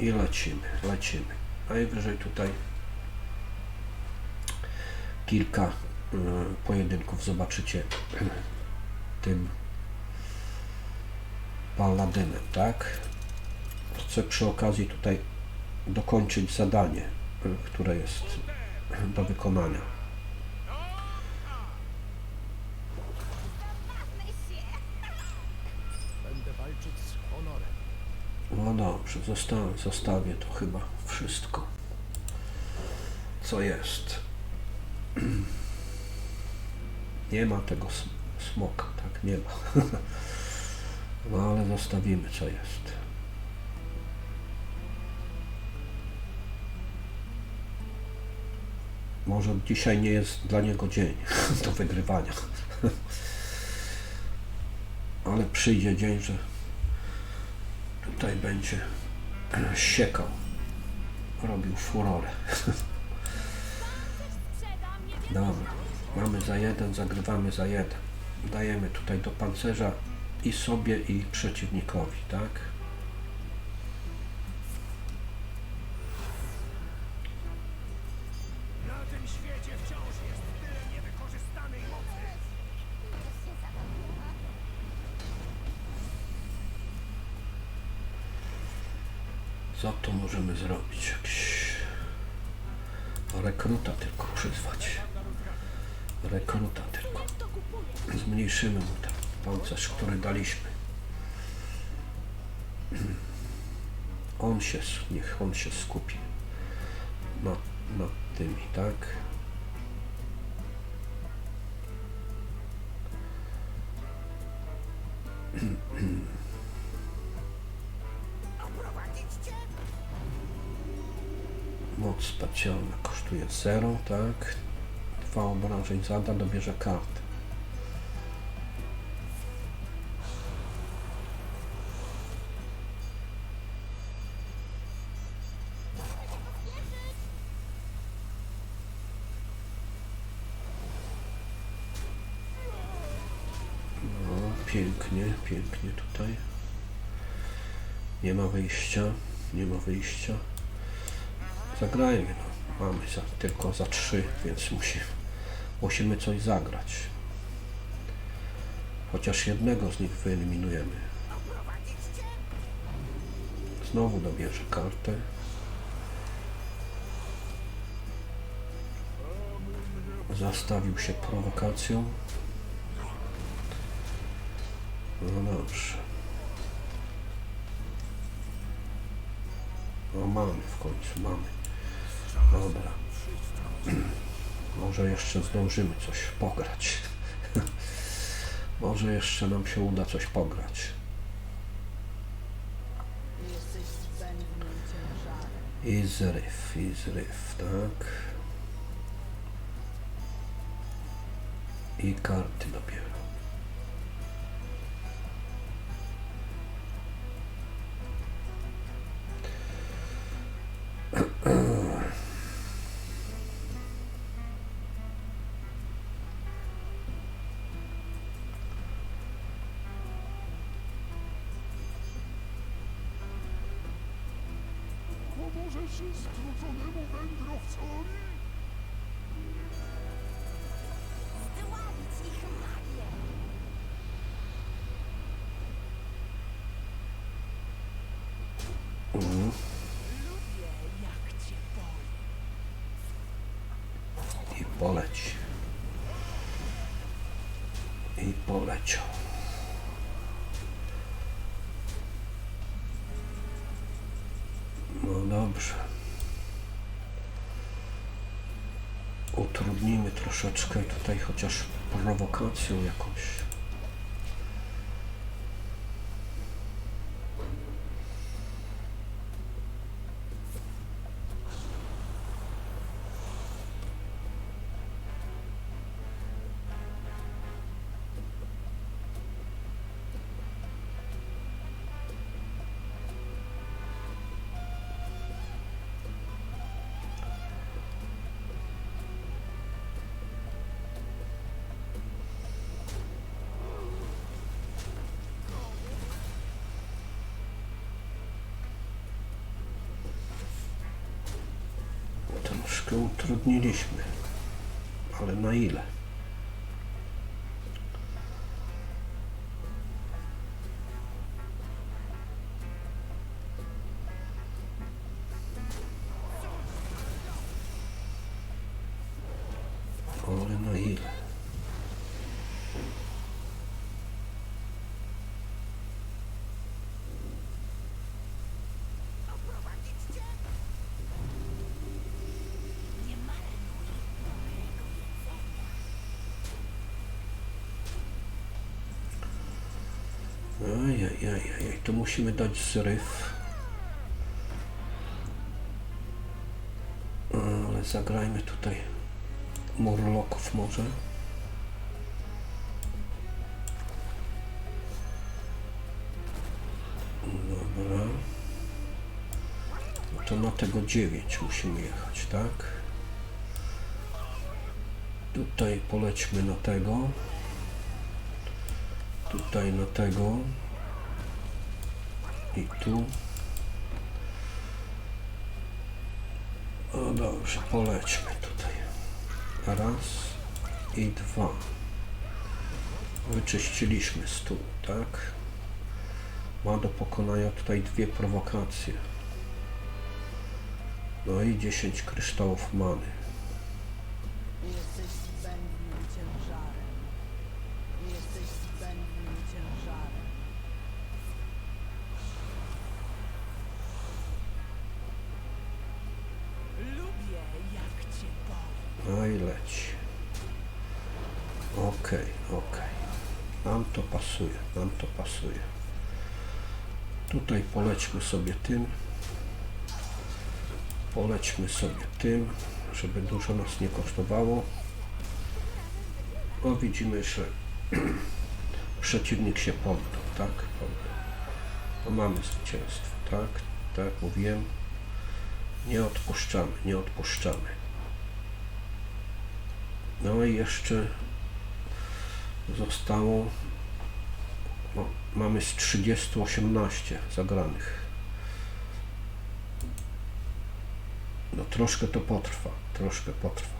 I lecimy, lecimy. Najwyżej tutaj kilka y, pojedynków zobaczycie tym paladynem, tak? Chcę przy okazji tutaj dokończyć zadanie, y, które jest do wykonania. No dobrze, zosta- zostawię to chyba wszystko, co jest. Nie ma tego smoka, tak? Nie ma. No ale zostawimy, co jest. Może dzisiaj nie jest dla niego dzień do wygrywania. Ale przyjdzie dzień, że tutaj będzie siekał, robił furorę. Dobra, mamy za jeden, zagrywamy za jeden. Dajemy tutaj do pancerza i sobie, i przeciwnikowi, tak? Co tu możemy zrobić? Jakiś rekruta tylko przyzwać. Rekruta tylko. Zmniejszymy mu ten pancerz, który daliśmy. On się, niech on się skupi nad, nad tymi, tak? Specjalna kosztuje 0, tak? Dwa obrażeń zada, dobierze kartę. No, pięknie, pięknie tutaj. Nie ma wyjścia, nie ma wyjścia. Zagrajmy, no. Mamy za, tylko za trzy, więc musimy, musimy coś zagrać. Chociaż jednego z nich wyeliminujemy. Znowu dobierze kartę. Zastawił się prowokacją. No dobrze. No mamy w końcu, mamy. Dobra. Może jeszcze zdążymy coś pograć. Może jeszcze nam się uda coś pograć. I zryw, i zryw, tak. I karty dopiero. Pomożesz strudzonemu wędrowcowi? Zdławić ich magię. Lubię, jak cię boli. I poleci. I poleciał. No dobrze. Utrudnimy troszeczkę tutaj chociaż prowokacją jakąś. Troszkę utrudniliśmy. Ale na ile? Ajajajaj, tu musimy dać zryw. Ale zagrajmy tutaj murloków może. Dobra. No to na tego 9 musimy jechać, tak? Tutaj polećmy na tego. Tutaj na tego. I tu. O dobrze, polećmy tutaj. Raz i dwa. Wyczyściliśmy stół, tak? Ma do pokonania tutaj dwie prowokacje. No i 10 kryształów many. Nam to pasuje, nam to pasuje. Tutaj polećmy sobie tym. Polećmy sobie tym, żeby dużo nas nie kosztowało. No widzimy, że przeciwnik się poddał, tak? To mamy zwycięstwo, tak? Tak mówiłem. Nie odpuszczamy, nie odpuszczamy. No i jeszcze zostało, no, mamy z 30 18 zagranych. No troszkę to potrwa, troszkę potrwa.